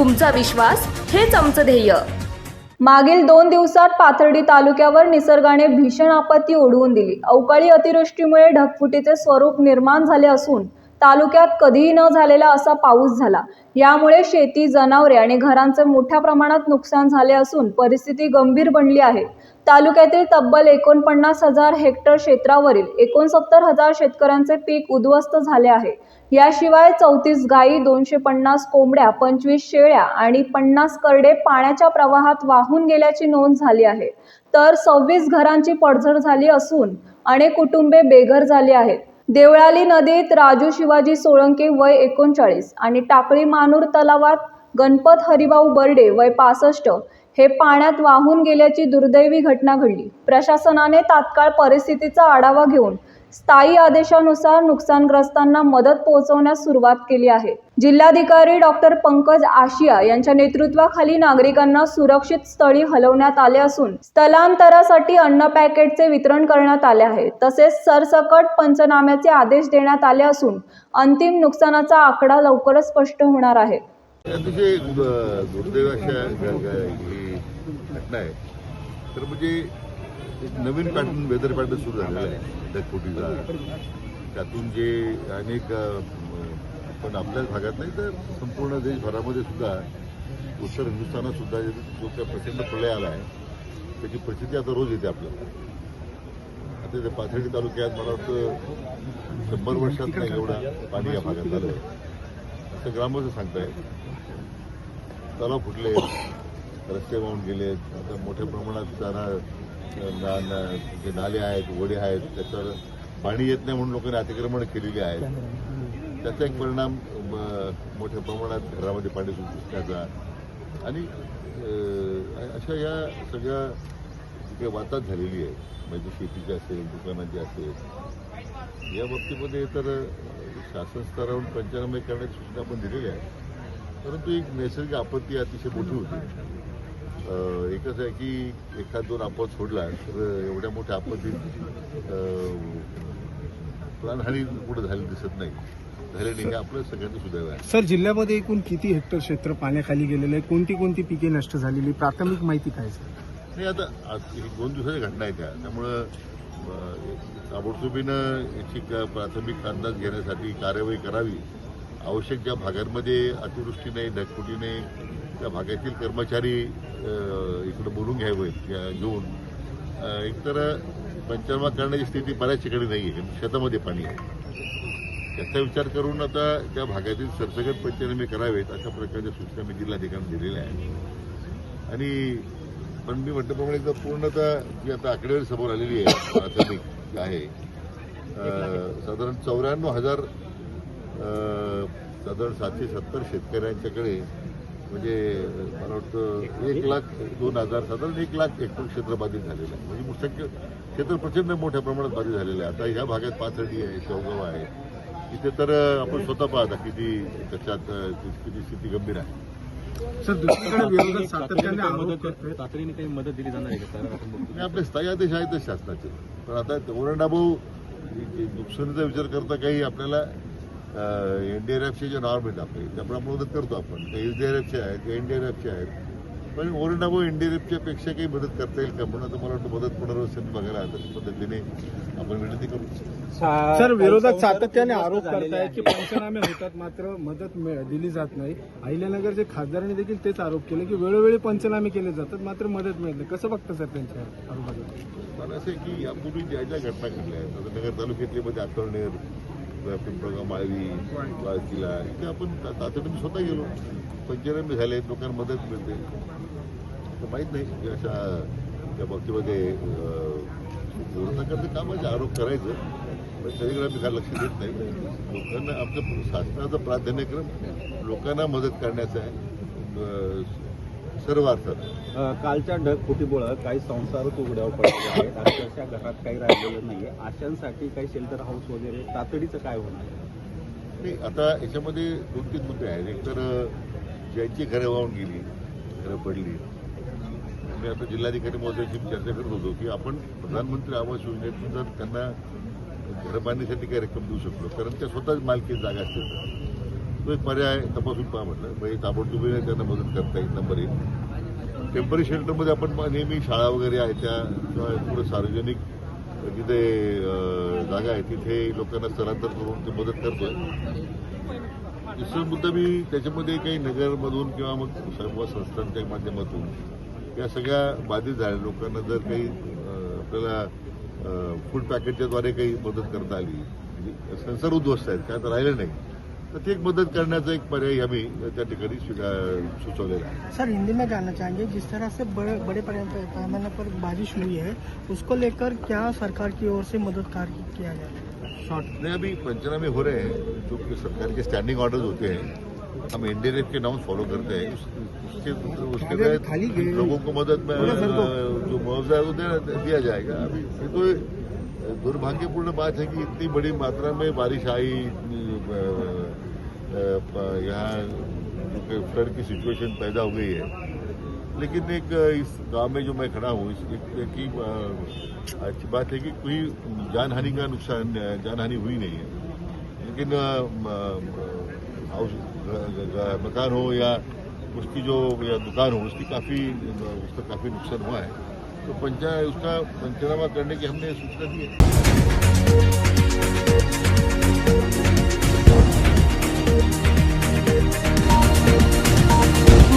तुमचा विश्वास हेच आमचं ध्येय. मागील दोन दिवसात पाथर्डी तालुक्यावर निसर्गाने भीषण आपत्ती ओढवून दिली. अवकाळी अतिवृष्टीमुळे ढगफुटीचे स्वरूप निर्माण झाले असून तालुक्यात कधीही न झालेला असा पाऊस झाला. यामुळे शेती जनावरे आणि घरांचे मोठ्या प्रमाणात नुकसान झाले असून परिस्थिती गंभीर बनली आहे. तालुक्यातील तब्बल एकोणपन्नास हजार हेक्टर क्षेत्रावरील एकोणसत्तर हजार शेतकऱ्यांचे पीक उद्ध्वस्त झाले आहे. याशिवाय चौतीस गायी दोनशे पन्नास कोंबड्या पंचवीस शेळ्या आणि पन्नास करडे पाण्याच्या प्रवाहात वाहून गेल्याची नोंद झाली आहे. तर सव्वीस घरांची पडझड झाली असून अनेक कुटुंबे बेघर झाली आहेत. देवळाली नदीत राजू शिवाजी सोळंके वय एकोणचाळीस आणि टाकळी मानूर तलावात गणपत हरिभाऊ बर्डे वय पासष्ट हे पाण्यात वाहून गेल्याची दुर्दैवी घटना घडली. प्रशासनाने तात्काळ परिस्थितीचा आढावा घेऊन स्थायी आदेशानुसार नुकसानग्रस्तांना मदत पोहोचवण्यास सुरुवात केली आहे. जिल्हाधिकारी डॉक्टर पंकज आशिया यांच्या नेतृत्वाखाली नागरिकांना सुरक्षित स्थळी हलवण्यात आले असून स्थलांतरासाठी अन्न पॅकेटचे वितरण करण्यात आले आहे. तसेच सरसकट पंचनाम्याचे आदेश देण्यात आले असून अंतिम नुकसानाचा आकडा लवकरच स्पष्ट होणार आहे. अतिशय घटना आहे. तर म्हणजे एक नवीन पॅटर्न वेदर पॅटर्न सुरू झालेला आहे ढगफुटीचा त्यातून जे अनेक पण आपल्याच भागात नाही तर संपूर्ण देशभरामध्ये सुद्धा उत्तर हिंदुस्थानात सुद्धा जो त्या प्रचंड प्रलय आला आहे त्याची परिस्थिती आता रोज येते आपल्याला. आता त्या पाथर्डी तालुक्यात मला वाटतं शंभर वर्षात नाही एवढा पाणी या भागात झालं आहे. असं ग्रामस्थ सांगतायत. तलाव फुटले रस्ते वाहून गेले आता मोठ्या प्रमाणात जाणार ना, जे नाले आहेत वडे आहेत त्याच्यावर पाणी येत नाही म्हणून लोकांनी अतिक्रमण केलेली आहेत त्याचा एक परिणाम म, मोठ्या प्रमाणात घरामध्ये पाणी घुसण्याचा आणि अशा या सगळ्या जी काही वातात झालेली आहे. म्हणजे शेतीची असेल दुकानाची असेल. या बाबतीमध्ये तर शासन स्तरावरून पंचनामे करण्याची सूचना आपण दिलेली आहे. परंतु एक नैसर्गिक आपत्ती अतिशय मोठी होती. एकच आहे की एखाद दोन आपत सोडला तर एवढ्या मोठ्या आपत्तीत प्राणहानी कुठं झाली दिसत नाही. नाही हे आपलं सगळ्यांचं सुदैव आहे. सर जिल्ह्यामध्ये एकूण किती हेक्टर क्षेत्र पाण्याखाली गेलेलं आहे? कोणती कोणती पिके नष्ट झालेली? प्राथमिक माहिती काय सर? नाही आता आज ही दोन दिवसाची घटना आहे त्या. त्यामुळं अं, ताबडतोबीनं याची क- प्राथमिक अंदाज घेण्यासाठी कार्यवाही करावी. आवश्यक ज्या भागांमध्ये अतिवृष्टीने ढगफुटीने त्या भागातील कर्मचारी अं, इकडं बोलून घ्यावे या- घेऊन. अं, एकतर पंचनामा करण्याची स्थिती बऱ्याच ठिकाणी नाही आहे शेतामध्ये पाणी आहे. त्याचा विचार करून आता त्या भागातील सरसकट पंचनामे करावेत अशा प्रकारच्या सूचना मी जिल्हाधिकाऱ्यांना दिलेल्या आहेत. आणि पण मी म्हटल्याप्रमाणे जर पूर्णतः जी आता आकडेवारी समोर आलेली आहे प्राथमिक आहे साधारण चौऱ्याण्णव हजार साधारण सातशे सत्तर शेतकऱ्यांच्याकडे म्हणजे मला वाटतं एक लाख दोन हजार साधारण एक लाख एकूण क्षेत्र बाधित झालेलं आहे. म्हणजे मुख्य क्षेत्र प्रचंड मोठ्या प्रमाणात बाधित झालेलं आहे. आता ह्या भागात पाथर्डी आहे शेवगाव आहे इथे तर आपण स्वतः पाहता किती त्याच्यात किती स्थिती गंभीर आहे. सर दुसरीकडे विरोधक सातत्याने आरोप करतोय. तातडीने काही मदत दिली जाणार आहे का सर? आपण बघतो. आणि आपले स्थायी आदेश आहेतच शासनाचे. पण आता ओरंडाभाऊ नुकसानीचा विचार करता काही आपल्याला एनडीआरएफचे जे नॉर्म आहेत आपले त्यामुळे आपण मदत करतो आपण. एसडीआरएफचे आहेत एनडीआरएफचे आहेत. पण ओरंडाभाऊ एनडीआरएफच्या पेक्षा काही मदत करता येईल का? म्हणून आता मला वाटतं मदत पुनर्वसन बघायला तशा पद्धतीने आपण विनंती करू. सर विरोधक सातत्याने आरोप करतायत की पंचनामे होतात मात्र मदत मिळ- दिली जात नाही. अहिल्यानगरचे खासदारांनी देखील तेच आरोप केले की वेळोवेळी पंचनामे केले जातात मात्र मदत मिळत नाही. कसं बघतं सर त्यांच्या आरोपाला मला असं आहे की यापूर्वी ज्या ज्या घटना घडल्या आहेत नगर तालुक्यातले मध्ये अकळनेर पिंपळगाव माळवी वाळकीला इथे आपण तातडीने स्वतः गेलो. पंचनामे झाले लोकांना मदत मिळते. तर माहीत नाही की अशा त्या बाबतीमध्ये विरोधकांचं कामाचे आरोप करायचं. पण सगळीकडे आम्ही काय लक्ष देत नाही. लोकांना आमचं शासनाचा प्राधान्यक्रम लोकांना मदत करण्याचा आहे. सर्व अर्थात. कालच्या ढगफुटीमुळं काही संसारच उघड्यावर पडलेले आहेत अक्षरशः घरात काही राहिलेलं नाहीये. आशांसाठी काही शेल्टर हाऊस वगैरे तातडीचं काय होणार? नाही आता याच्यामध्ये दोन तीन मुद्दे आहेत. एक तर अं, ज्यांची घरं वाहून गेली घरं पडली. मी आता जिल्हाधिकारी महोदयाशी चर्चा करत होतो की आपण प्रधानमंत्री आवास योजनेतून जर त्यांना घरं बांधण्यासाठी काही रक्कम देऊ शकलो कारण त्या स्वतःच मालकी जागा असतील तो एक पर्याय तपासून पहा म्हटलं. म्हणजे ताबडतोब त्यांना मदत करता येईल नंबर एक. टेंपररी शेल्टरमध्ये आपण नेहमी शाळा वगैरे आहे त्या किंवा पुढं सार्वजनिक जिथे जागा आहे तिथे लोकांना स्थलांतर करून ते मदत करतोय. दुसरा मुद्दा मी त्याच्यामध्ये काही नगरमधून किंवा मग सर्व संस्थांच्या माध्यमातून या सगळ्या बाधित झालेल्या लोकांना जर काही आपल्याला फूड पॅकेटच्याद्वारे काही मदत करता आली म्हणजे संसार उद्ध्वस्त आहेत काय तर राहिलं नाही. तर ते एक मदत करण्याचा एक पर्याय आम्ही त्या ठिकाणी स्वीकार सुचवलेला आहे. सर हिंदी में जानना चाहेंगे जिस तरह से बड़े बड़े पैमाने पर बारिश हुई है उसको लेकर क्या सरकार की ओर से मदद कार्य किया गया शॉर्ट नहीं अभी पंचनामे हो रहे हैं जो कि सरकार के स्टैंडिंग ऑर्डर्स होते हैं हम एनडीआरएफ के नाम फॉलो करते हैं उस- उसके उसके तहत लोगों को मदद में जो मुआवजा है वो दिया जाएगा। अभी तो दुर्भाग्यपूर्ण बात है कि इतनी बड़ी मात्रा में बारिश आई यहाँ फ्लड की सिचुएशन पैदा हो गई है। लेकिन एक, इस गाँव में जो मैं खड़ा हूँ, इस एक की अच्छी बात है कि कोई जानहानि का नुकसान, जानहानि हुई नहीं है। लेकिन मकान हो या उसकी जो, या दुकान हो, उसकी काफ़ी उसका काफ़ी नुकसान हुआ है। तो पंचा, उसका पंचनामा करने की हमने सूचना दी है।